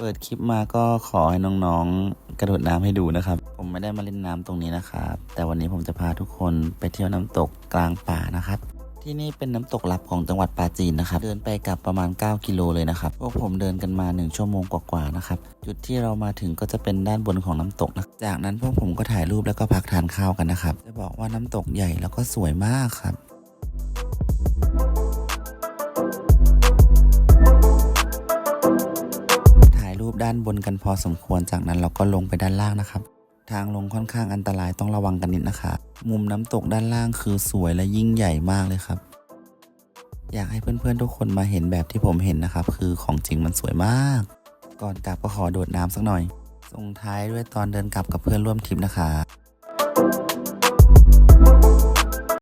เปิดคลิปมาก็ขอให้น้องๆ กระโดดน้ำให้ดูนะครับ ผมไม่ได้มาเล่นน้ำตรงนี้นะครับ แต่วันนี้ผมจะพาทุกคนไปเที่ยวน้ำตกกลางป่านะครับ ที่นี่เป็นน้ำตกลับของจังหวัดปราจีนนะครับ เดินไปกลับประมาณ 9 กิโลเลยนะครับพวกผมเดินกันมา 1 ชั่วโมงกว่าๆนะครับ จุดที่เรามาถึงก็จะเป็นด้านบนของน้ำตกนะจากนั้นพวกผมก็ถ่ายรูปแล้วก็พักทานข้าวกันนะครับ จะบอกว่าน้ำตกใหญ่แล้วก็สวยมากครับ ด้านบนกันพอสมควรจากนั้นเราก็ลงไปด้านล่างนะครับ ทางลงค่อนข้างอันตรายต้องระวังกันนิดนะคะ มุมน้ำตกด้านล่างคือสวยและยิ่งใหญ่มากเลยครับ อยากให้เพื่อนๆทุกคนมาเห็นแบบที่ผมเห็นนะครับ คือของจริงมันสวยมาก ก่อนกลับก็ขอโดดน้ำสักหน่อยส่งท้ายด้วยตอนเดินกลับกับเพื่อนร่วมทริปนะคะ